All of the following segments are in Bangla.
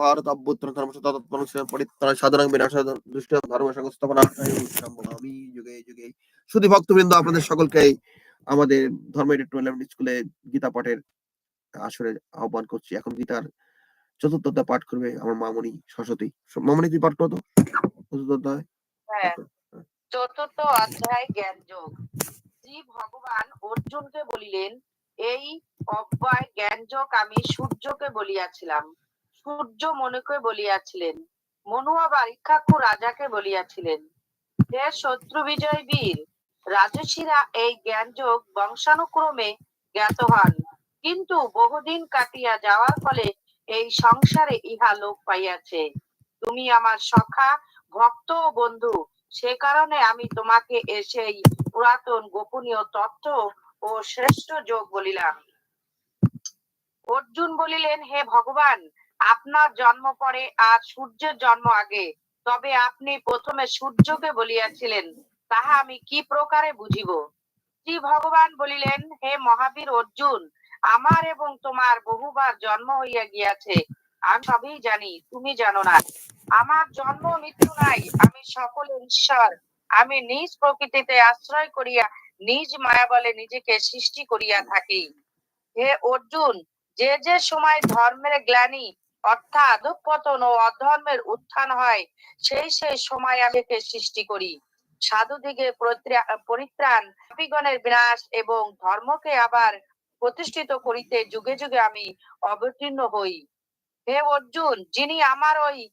ভারত অভ্যুত্থান পরিত্রাণ সাধারণ বিনাশ দুষ্ট ধর্ম সংস্থাপনা আমি যুগে যুগে। শুধু ভক্তবৃন্দ আপনাদের সকলকে আমাদের ধর্ম স্কুলে গীতা পাঠের আসরে আহ্বান করছি। এখন গীতার চতুর্থ অধ্যায় পাঠ করবে আমার মামনি সরস্বতী। মামনি তুই পাঠ করো তো। চতুর্থ অধ্যায়? হ্যাঁ। চতুর্থ অধ্যায় জ্ঞান যোগ শ্রী ভগবান অর্জুনকে বলিলেন এই অব্যয় জ্ঞান যোগ আমি সূর্যকে বলিয়াছিলাম। সূর্য মনুকে বলিয়াছিলেন মনু আবার ইক্ষাকু রাজাকে বলিয়াছিলেন, হে শত্রু বিজয় বীর, রাজসীরা এই জ্ঞান যোগ বংশানুক্রমে জ্ঞাত হন। কিন্তু বহুদিন কাটিয়া যাওয়ার ফলে এই সংসারে ইহা লোপ পাইয়াছে। তুমি আমার সখা, ভক্ত ও বন্ধু, সে কারণে আমি তোমাকে এসেই পুরাতন গোপনীয় তত্ত্ব ও শ্রেষ্ঠ যোগ বলিলাম। অর্জুন বলিলেন, হে ভগবান আপনার জন্ম পরে আর সূর্যের জন্ম আগে। তবে আপনি প্রথমে সূর্যকে বলিয়াছিলেন, তাহা আমি কি প্রকারে বুঝিব? শ্রী ভগবান বলিলেন, হে মহাবীর অর্জুন, আমার এবং তোমার বহুবার জন্ম হইয়া গিয়াছে। আমি সবই জানি, তুমি জানো না। আমার জন্ম মৃত্যু নাই, আমি সকলের ঈশ্বর। আমি নিজ প্রকৃতিতে আশ্রয় করিয়া, নিজ মায়া বলে নিজেকে সৃষ্টি করিয়া থাকি। হে অর্জুন, যে যে সময় ধর্মের গ্লানি অর্থাৎ পতন ও অধর্মের উত্থান হয়, সেই সেই সময় আমি সৃষ্টি করি। সাধুদিকে পরিত্রা- পরিত্রাণ, পাপীগণের বিনাশ এবং ধর্মকে আবার প্রতিষ্ঠিত করিতে যুগে যুগে আমি অবতীর্ণ হই। হে অর্জুন, যিনি আমার ওই,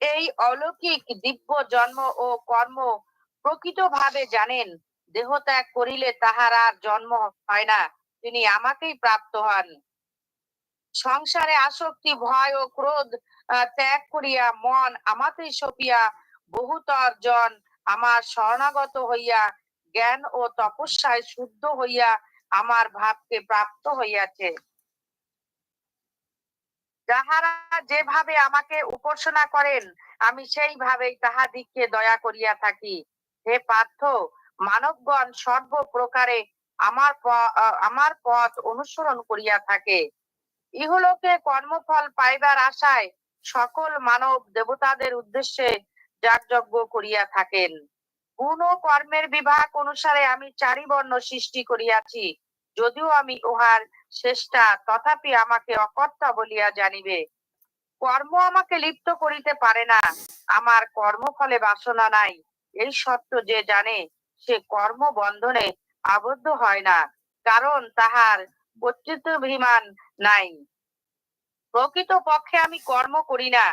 এই অলৌকিক দিব্য জন্ম ও কর্ম প্রকৃত ভাবে জানেন দেহ ত্যাগ করিলে তাহার আর জন্ম হয় না। তিনি আমাকেই প্রাপ্ত হন। সংসারে আসক্তি, ভয় ও ক্রোধ ত্যাগ করিয়া মন আমাতেই সপিয়া বহুতর জন আমার শরণাগত হইয়া জ্ঞান ও তপস্যায় শুদ্ধ হইয়া আমার ভাবকে প্রাপ্ত হইয়াছে। যাহারা যেভাবে আমাকে উপাসনা করেন, আমি সেইভাবেই তাহাদিগকে দয়া করিয়া থাকি। হে পার্থ, মানবগণ সর্ব প্রকারে আমার আমার পথ অনুসরণ করিয়া থাকে। ইহলোকে কর্মফল পাইবার আশায় সকল মানব দেবতাদের উদ্দেশ্যে যাগযজ্ঞ করিয়া থাকেন। গুণ ও কর্মের বিভাগ অনুসারে আমি চারি বর্ণ সৃষ্টি করিয়াছি, যদিও আমি উহার চেষ্টা তথাপি আমাকে অকর্তা বলিয়া জানিবে। কর্ম আমাকে লিপ্ত করিতে পারে না, আমার কর্মফলে বাসনা নাই। এই সত্য যে জানে, সে কর্ম বন্ধনে আবদ্ধ হয় না, কারণ তাহার কর্তৃত্বাভিমান নাই। প্রকৃত পক্ষে আমি কর্ম করি না।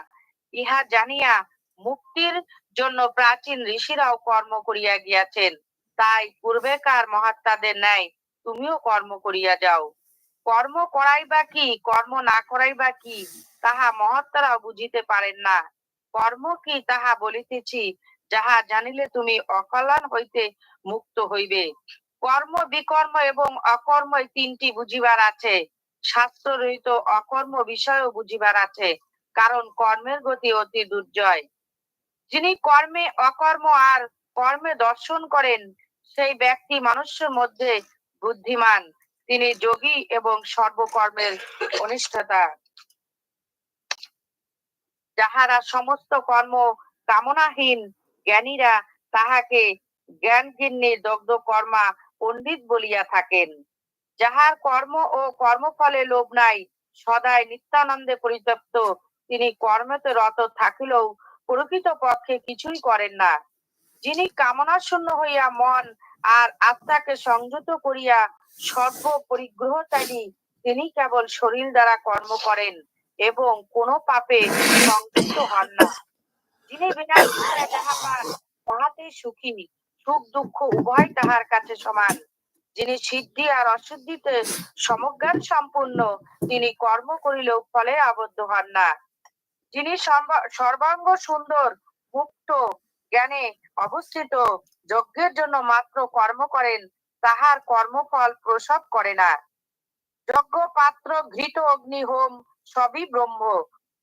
ইহা জানিয়া মুক্তির জন্য প্রাচীন ঋষিরাও কর্ম করিয়া গিয়াছেন। তাই পূর্বেকার মহাত্মাদের ন্যায় তুমিও কর্ম করিয়া যাও। কর্ম করাই বা কি, কর্ম না করাই বা কি, তাহা মহাত্মারাও বুঝিতে পারেন না। কর্ম কি তাহা বলিতেছি, যাহা জানিলে তুমি অকল্যাণ হইতে মুক্ত হইবে। কর্ম বিকর্ম এবং অকর্ম তিনটি বুঝিবার আছে। শাস্ত্র রহিত অকর্ম বিষয়ও বুঝিবার আছে, কারণ কর্মের গতি অতি দুর্জয়। যিনি কর্মে অকর্ম আর কর্মে দর্শন করেন, সেই ব্যক্তি মানুষের মধ্যে বুদ্ধিমান। তিনি যোগী এবং সর্বকর্মের অনিষ্ঠতা। যাহারা সমস্ত কর্ম কামনাহীন জ্ঞানীরা, তাহাকে জ্ঞান দগ্ধ কর্মা পণ্ডিত বলিয়া থাকেন। যাহার কর্ম ও কর্মফলে লোভ নাই, সদাই নিত্যানন্দে পরিতপ্ত। তিনি কর্মেতে রত থাকিলেও প্রকৃত পক্ষে কিছুই করেন না। যিনি কামনা শূন্য হইয়া মন আর আত্মাকে সংযত করিয়া সর্ব পরিগ্রহকারী তিনি কেবল শরীর দ্বারা কর্ম করেন এবং কোন পাপে সংযুক্ত হন না। যিনি ছাড়া যাহা পান, তাহাতেই সুখী, সুখ দুঃখ উভয় তাহার কাছে সমান। যিনি সিদ্ধি আর অসিদ্ধিতে সমজ্ঞান সম্পূর্ণ, তিনি কর্ম করিলেও ফলে আবদ্ধ হন না। যিনি সর্বাঙ্গ সুন্দর, মুক্ত, জ্ঞানে অবস্থিত, যজ্ঞের জন্য মাত্র কর্ম করেন, তাহার কর্মফল প্রসব করে না। যজ্ঞ পাত্র, ঘৃত, অগ্নি, হোম, সবই ব্রহ্ম।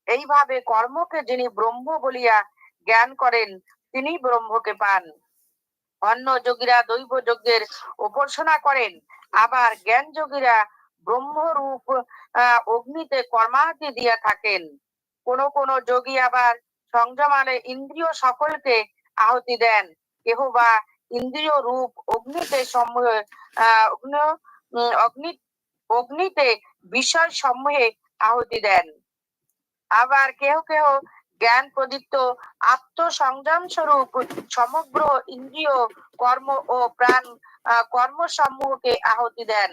এইভাবে কর্মকে যিনি ব্রহ্ম বলিয়া জ্ঞান করেন তিনি ব্রহ্মকে পান। অন্য যোগীরা দৈব যজ্ঞের উপাসনা করেন। আবার জ্ঞান যোগীরা ব্রহ্মরূপ অগ্নিতে কর্মাহুতি দিয়া থাকেন। কোন কোন যোগী আবার সংযমালে ইন্দ্রিয় সকলকে আহতি দেন। কেহ বা ইন্দ্রিয় রূপ অগ্নিতে অগ্নি অগ্নিতে বিষয় সমূহে আহতি দেন। আবার কেহ কেহ জ্ঞান প্রদীপ্ত আত্মসংযম স্বরূপ সমগ্র ইন্দ্রিয় কর্ম ও প্রাণ কর্মসমূহকে আহতি দেন।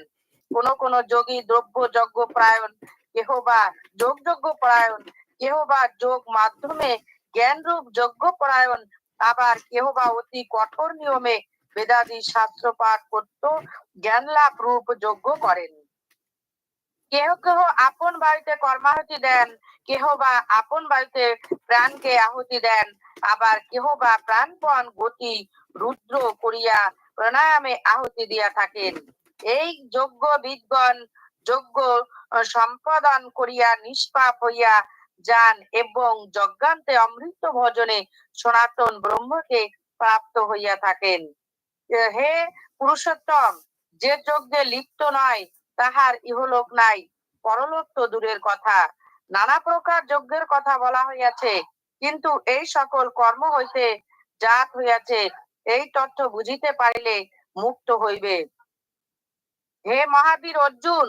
কোন কোন যোগী দ্রব্য যজ্ঞ প্রায়ণ কেহ বা যোগ যজ্ঞ পরায়ণ কেহ বা যোগ মাধ্যমে জ্ঞান রূপ যজ্ঞ পরায়ণ, আবার কেহ বা অতি কঠোর নিয়মে বেদাদি শাস্ত্র পাঠ করত জ্ঞান লাভ রূপ যজ্ঞ করেন। কেহ কেহ আপন বাড়িতে কর্মাহুতি দেন কেহ বা আপন বাড়িতে প্রাণকে আহুতি দেন আবার কেহ বা প্রাণপণ গতি রুদ্র করিয়া প্রাণায়ামে আহুতি দিয়া থাকেন। এই যজ্ঞ বিদগণ আহ, সম্পাদন করিয়া নিষ্পাপ হইয়া যান এবং যজ্ঞান্তে অমৃত ভজনে সনাতন ব্রহ্মকে প্রাপ্ত হইয়া থাকেন। হে পুরুষোত্তম যে যজ্ঞে লিপ্ত নয় তাহার ইহলোক নাই। পরলোক তো দূরের কথা। নানা প্রকার যজ্ঞের কথা বলা হইয়াছে। কিন্তু এই সকল কর্ম হইতে জাত হইয়াছে। এই তথ্য বুঝিতে পারিলে মুক্ত হইবে। হে মহাবীর অর্জুন,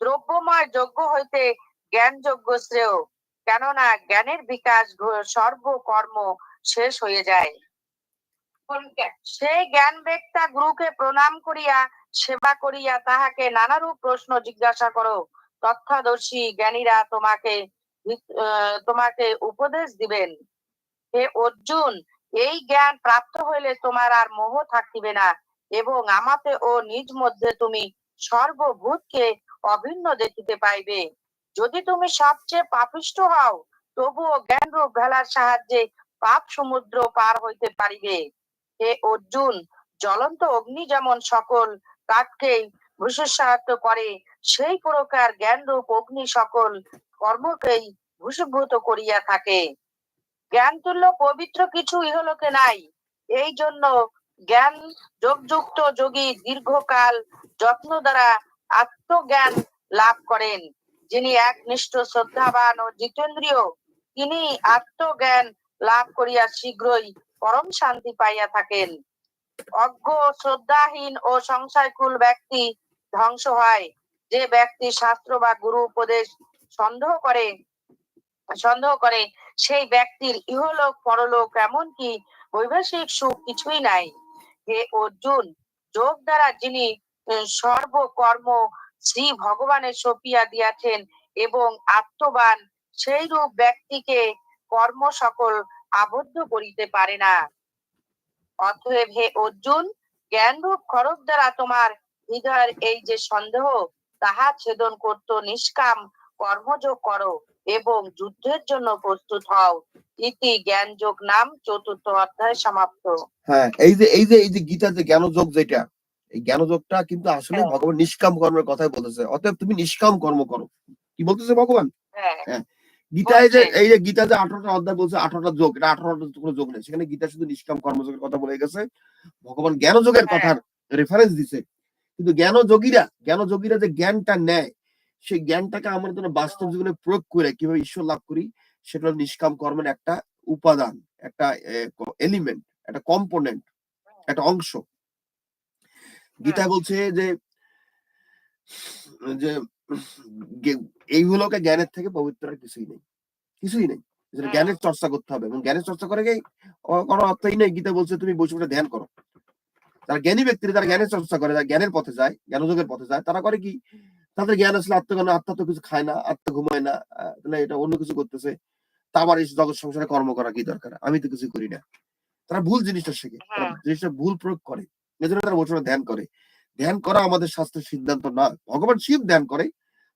দ্রব্যময় যজ্ঞ হইতে জ্ঞান যজ্ঞ শ্রেয়। কেননা জ্ঞানের বিকাশ সর্বকর্ম শেষ হয়ে যায়। সেই জ্ঞান বেক্তা গুরুকে প্রণাম করিয়া সেবা করিয়া তাহাকে নানারূপ প্রশ্ন জিজ্ঞাসা করো। তথ্যদর্শী জ্ঞানীরা তোমাকে তোমাকে উপদেশ দিবেন। হে অর্জুন, এই জ্ঞান প্রাপ্ত হইলে তোমার আর মোহ থাকিবে না এবং আমাতে ও নিজ মধ্যে তুমি সর্বভূতকে অভিন্ন দেখিতে পাইবে। যদি তুমি সবচেয়ে পাপিষ্ট হও, তবুও জ্ঞান রূপ ভেলার সাহায্যে পাপ সমুদ্র পার হইতে পারিবে। হে অর্জুন, জ্বলন্ত অগ্নি যেমন সকল কাঠকেই ভূষিসাহায্য করে। সেই প্রকার জ্ঞান রূপ অগ্নি সকল কর্মকেই ভূষীভূত করিয়া থাকে। জ্ঞান তুল্য পবিত্র কিছু ইহলোকে নাই। এই জন্য জ্ঞান যোগযুক্ত যোগী দীর্ঘকাল যত্ন দ্বারা আত্মজ্ঞান লাভ করেন। যিনি একনিষ্ঠ শ্রদ্ধাবান ও জিতেন্দ্রীয়, তিনি আত্মজ্ঞান লাভ করিয়া শীঘ্রই পরম শান্তি পাইয়া থাকেন। অজ্ঞ, শ্রদ্ধাহীন ও সংশয়কুল ব্যক্তি ধ্বংস হয়। যে ব্যক্তি শাস্ত্র বা গুরু উপদেশ সন্দেহ করে সন্দেহ করে, সেই ব্যক্তির ইহলোক, পরলোক এমনকি বৈবাহিক সুখ কিছুই নাই। হে অর্জুন, যোগ দ্বারা যিনি সর্বকর্ম শ্রী ভগবানের সপিয়া দিয়াছেন এবং আত্মবান সেই রূপ ব্যক্তিকে কর্ম সকল আবদ্ধ করিতে পারে না। অতএব হে অর্জুন জ্ঞান রূপ খড়গ দ্বারা তোমার হৃদয়ের এই যে সন্দেহ তাহা ছেদন করত নিষ্কাম কর্মযোগ করো এবং যুদ্ধের জন্য প্রস্তুত হও। ইতি জ্ঞান যোগ নাম চতুর্থ অধ্যায় সমাপ্ত। হ্যাঁ এই যে এই যে এই যে গীতা যে জ্ঞানযোগ যেটা এই জ্ঞানযোগটা কিন্তু আসলে হ্যাঁ। ভগবান নিষ্কাম কর্মের কথাই বলেছে। অতএব তুমি নিষ্কাম কর্ম করো। কি বলতেছে ভগবান? হ্যাঁ। গীতায় যে এই যে গীতা যে আঠারোটা অধ্যায় বলছে আঠারোটা যোগ এটা আঠারোটা কোনো যোগ নেই। সেখানে গীতা শুধু নিষ্কাম কর্মযোগের কথা বলে গেছে। ভগবান জ্ঞানযোগের হ্যাঁ। কথার রেফারেন্স দিছে। কিন্তু জ্ঞানযোগীরা জ্ঞানযোগীরা যে জ্ঞানটা নেয় সেই জ্ঞানটাকে আমার জন্য বাস্তব জীবনে প্রয়োগ করে কীভাবে ঈশ্বর লাভ করি সেটা নিষ্কাম কর্মের একটা উপাদান একটা এলিমেন্ট একটা কম্পোনেন্ট একটা অংশ। গীতা বলছে যে যে এইগুলোকে জ্ঞানের থেকে পবিত্র আর কিছুই নেই। কিছুই নেই। জ্ঞানের চর্চা করতে হবে এবং জ্ঞানের চর্চা করে কোনো অর্থই নেই। গীতা বলছে তুমি বসে বসে ধ্যান করো। যারা জ্ঞানী ব্যক্তিরা যারা জ্ঞানের চর্চা করে যারা জ্ঞানের পথে যায় জ্ঞানযোগের পথে যায় তারা করে কি? তাদের জ্ঞান আসলে আত্মজ্ঞান আত্মা তো কিছু খায় না আত্মা ঘুমায় না তাহলে এটা অন্য কিছু করতেছে। তা আবার এই জগৎ সংসারে কর্ম করা কি দরকার? আমি তো কিছু করি না। তারা ভুল জিনিসটা শেখে। জিনিসটা ভুল প্রয়োগ করে। এজন্য তারা বসে ধ্যান করে। ধ্যান করা আমাদের শাস্ত্রের সিদ্ধান্ত না ভগবান শিব ধ্যান করে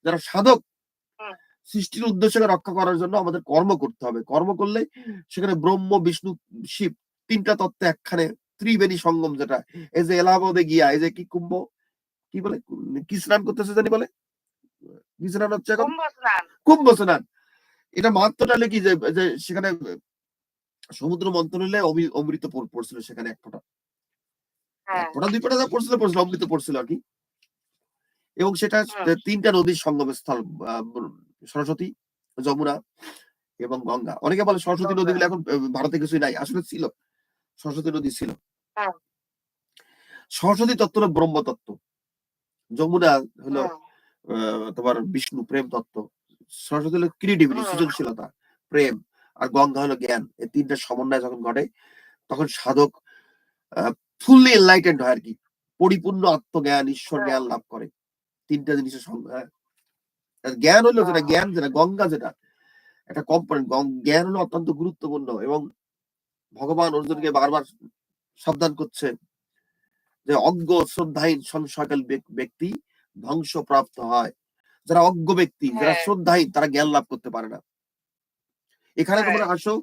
যারা সাধক সৃষ্টির উদ্দেশ্যকে রক্ষা করার জন্য আমাদের কর্ম করতে হবে। কর্ম করলে সেখানে ব্রহ্ম বিষ্ণু শিব তিনটা তত্ত্ব একখানে ত্রিবেণী সঙ্গম যেটা এই যে এলাহাবাদে গিয়া এই যে কি কুম্ভ কি বলে? কি স্নান করতেছে জানি বলে? কি স্নান হচ্ছে এখন? কুম্ভ স্নান। এটা মাহাত্মটা হলে কি যে যে সেখানে সমুদ্র মন্থন হলে অমৃত পড়- পড়ছিল সেখানে এক ফোঁটা। হ্যাঁ। এক দুই ফোঁটা যা পড়ছিল পড়ছিল অমৃত পড়ছিল আর কি। এবং সেটা তিনটা নদীর সঙ্গম স্থল সরস্বতী যমুনা এবং গঙ্গা। অনেকে বলে সরস্বতী। নদীগুলো এখন ভারতে কিছুই নাই। আসলে ছিল। সরস্বতী নদী ছিল। হ্যাঁ। সরস্বতী তত্ত্ব হলো ব্রহ্ম তত্ত্ব। যমুনা হলো আহ, তোমার বিষ্ণু প্রেম তত্ত্ব। সরস্বতী হলো ক্রিয়েটিভিটি। সৃজনশীলতা প্রেম আর গঙ্গা হলো জ্ঞান। এই তিনটা সমন্বয় যখন ঘটে তখন সাধক ফুললি এনলাইটেন্ড হয় আর কি পরিপূর্ণ আত্মজ্ঞান ঈশ্বর। জ্ঞান লাভ করে তিনটা জিনিসের হ্যাঁ। জ্ঞান হলো যেটা। জ্ঞান যেটা গঙ্গা যেটা একটা কম্পোনেন্ট জ্ঞান হলো অত্যন্ত গুরুত্বপূর্ণ এবং ভগবান অর্জুনকে বারবার সাবধান করছে যে অজ্ঞ শ্রদ্ধাহীন সংসকল ব্যক- ব্যক্তি ধ্বংসপ্রাপ্ত হয় যারা অজ্ঞ ব্যক্তি যারা হ্যাঁ। শ্রদ্ধাহীন তারা জ্ঞান লাভ করতে পারে না এখানে হ্যাঁ। তোমরা আসো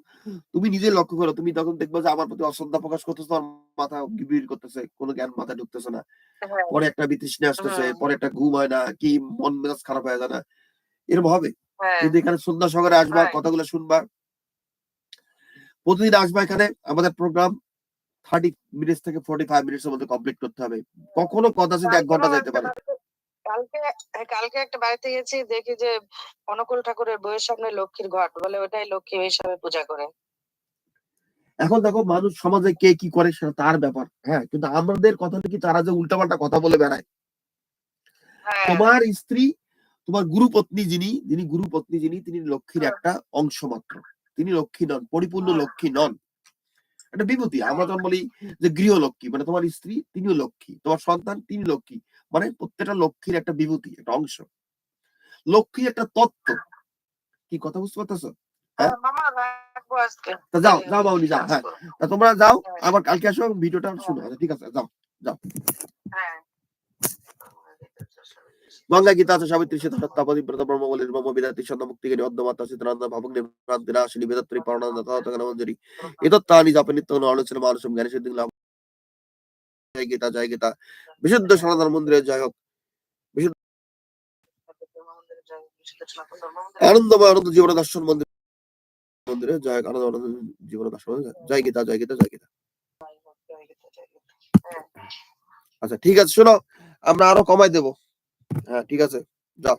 তুমি নিজে লক্ষ্য করো। তুমি তখন দেখবে যে আমার প্রতি অশ্রদ্ধা প্রকাশ করতেছে তোমার মাথা গিবির করতেছে কোনো জ্ঞান মাথায় ঢুকতেছে না। হ্যাঁ, পরে একটা বিতৃষ্ণা আসতেছে পরে একটা ঘুম হয় না কি মন মেজাজ খারাপ হয়ে যায় না। এরকম হবে। হ্যাঁ, কিন্তু এখানে সন্ধ্যা সহকারে আসবা হ্যাঁ। কথাগুলো শুনবা। প্রতিদিন আসবা এখানে আমাদের প্রোগ্রাম থার্টি মিনিটস থেকে ফোর্টি ফাইভ মিনিটস এর মধ্যে কমপ্লিট করতে হবে। কখনো কথা এক ঘণ্টা যেতে পারে। কালকে কালকে একটা বাড়িতে গেছি দেখি যে অনুকূল ঠাকুরের বইয়ের সামনে লক্ষ্মীর ঘট বলে ওটাই লক্ষ্মী হিসাবে পূজা করে। এখন দেখো মানুষ সমাজে কে কি করে সেটা তার ব্যাপার হ্যাঁ কিন্তু আমাদের কথা কি তারা যে উল্টাপাল্টা কথা বলে বেড়ায়? হ্যাঁ। তোমার স্ত্রী তোমার গুরু পত্নী যিনি যিনি গুরু পত্নী যিনি তিনি লক্ষ্মীর হ্যাঁ। একটা অংশ মাত্র তিনি লক্ষ্মী নন পরিপূর্ণ হ্যাঁ। লক্ষ্মী নন। একটা বিভূতি আমরা যখন বলি যে গৃহলক্ষ্মী মানে তোমার স্ত্রী তিনিও লক্ষ্মী তোমার সন্তান তিনি লক্ষ্মী। মানে প্রত্যেকটা লক্ষ্মীর একটা বিভূতি একটা অংশ। লক্ষ্মী একটা তত্ত্ব। কি কথা বুঝতে পারতেছো? হ্যাঁ। যাও যাও বাবুনি যাও হ্যাঁ। তা তোমরা যাও হ্যাঁ। আবার কালকে আসো ভিডিওটা শুনো আচ্ছা ঠিক আছে যাও হ্যাঁ। গঙ্গা গীতা আছে সাবিত্রী সীতা সত্তাপতি ব্রত ব্রহ্ম বলি ব্রহ্ম বিদাতি ছন্দ মুক্তিগিরি অদ্যমাতা চিত্রানন্দ ভাবক নিভ্রান্তি রাশিনী বেদত্রী পরণানন্দ তথা মঞ্জুরি এতত্তানি জাপে নিত্য আলোচన মানসম জ্ঞানী সিদ্ধি লাভ। জয় গীতা জয় গীতা বিশুদ্ধ সনাতন জয় হোক আনন্দময় আনন্দ জীবন দর্শন মন্দির মন্দিরে জয় হোক, আনন্দ আনন্দ জীবন দর্শন মন্দিরে জয় গীতা জয় গীতা জয় গীতা আচ্ছা ঠিক আছে শোনো আমরা আরও কমাই দেবো। হ্যাঁ ঠিক আছে যাও।